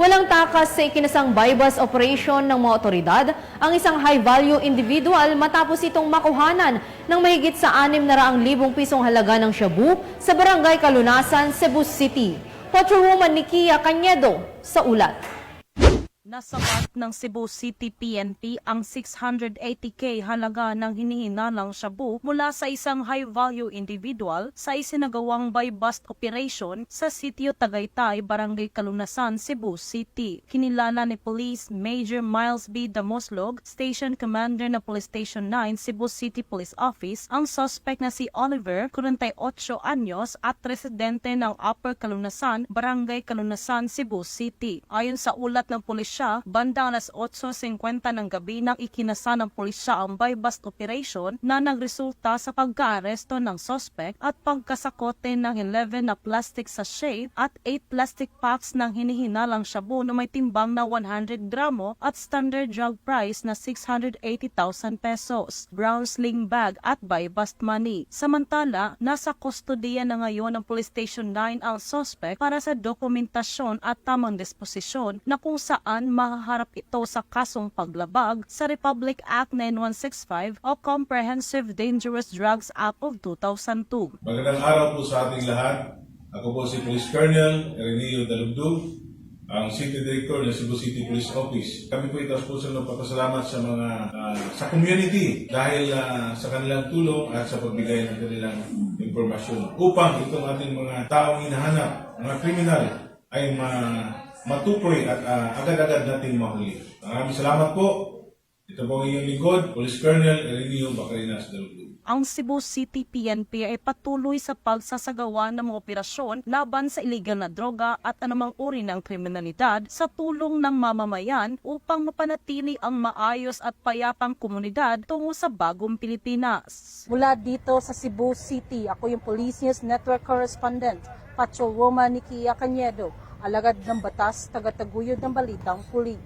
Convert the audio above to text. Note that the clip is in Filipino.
Walang takas sa ikinasang bypass operation ng mga otoridad ang isang high-value individual matapos itong makuhanan ng mahigit sa 600,000 pisong halaga ng shabu sa barangay Kalunasan, Cebu City. Patrolwoman Nikia Cañedo sa ulat. Nasabat ng Cebu City PNP ang 680k halaga ng hinihinalang shabu mula sa isang high-value individual sa isinagawang by bust operation sa sitio Tagaytay, Barangay Kalunasan, Cebu City. Kinilala ni Police Major Miles B. Damoslog, Station Commander ng Police Station 9, Cebu City Police Office, ang suspect na si Oliver, 48 anyos at residente ng Upper Kalunasan, Barangay Kalunasan, Cebu City. Ayon sa ulat ng pulisya, bandang alas 8.50 ng gabi nang ikinasa ng pulisya ang by bust operation na nagresulta sa pagkaaresto ng suspect at pagkasakote ng 11 na plastic sachet at 8 plastic packs ng hinihinalang shabu na may timbang na 100 gramo at standard drug price na 680,000 pesos, brown sling bag at by bust money. Samantala, nasa kustodiya na ngayon ng Police Station 9 ang suspect para sa dokumentasyon at tamang disposisyon na kung saan mahaharap ito sa kasong paglabag sa Republic Act 9165 o Comprehensive Dangerous Drugs Act of 2002. Magandang araw po sa ating lahat. Ako po si Police Colonel Renio Dalugdug, ang City Director ng Cebu City Police Office. Kami po itaas po sa nagpapasalamat sa mga ah, sa community dahil ah, sa kanilang tulong at sa pagbigay ng kanilang impormasyon upang itong ating mga taong hinahanap, mga kriminal ay ma matukoy at ah, agad-agad nating mahuli. Maraming salamat po. Ito po ang inyong lingkod, Police Colonel Renio Bacarinas Dalugdug. Ang Cebu City PNP ay patuloy sa pagsasagawa ng mga operasyon laban sa iligal na droga at anumang uri ng kriminalidad sa tulong ng mamamayan upang mapanatili ang maayos at payapang komunidad tungo sa bagong Pilipinas. Mula dito sa Cebu City, ako yung Police News Network Correspondent, Patrolwoman Nikia Cañedo, alagad ng batas, tagataguyod ng balitang puli.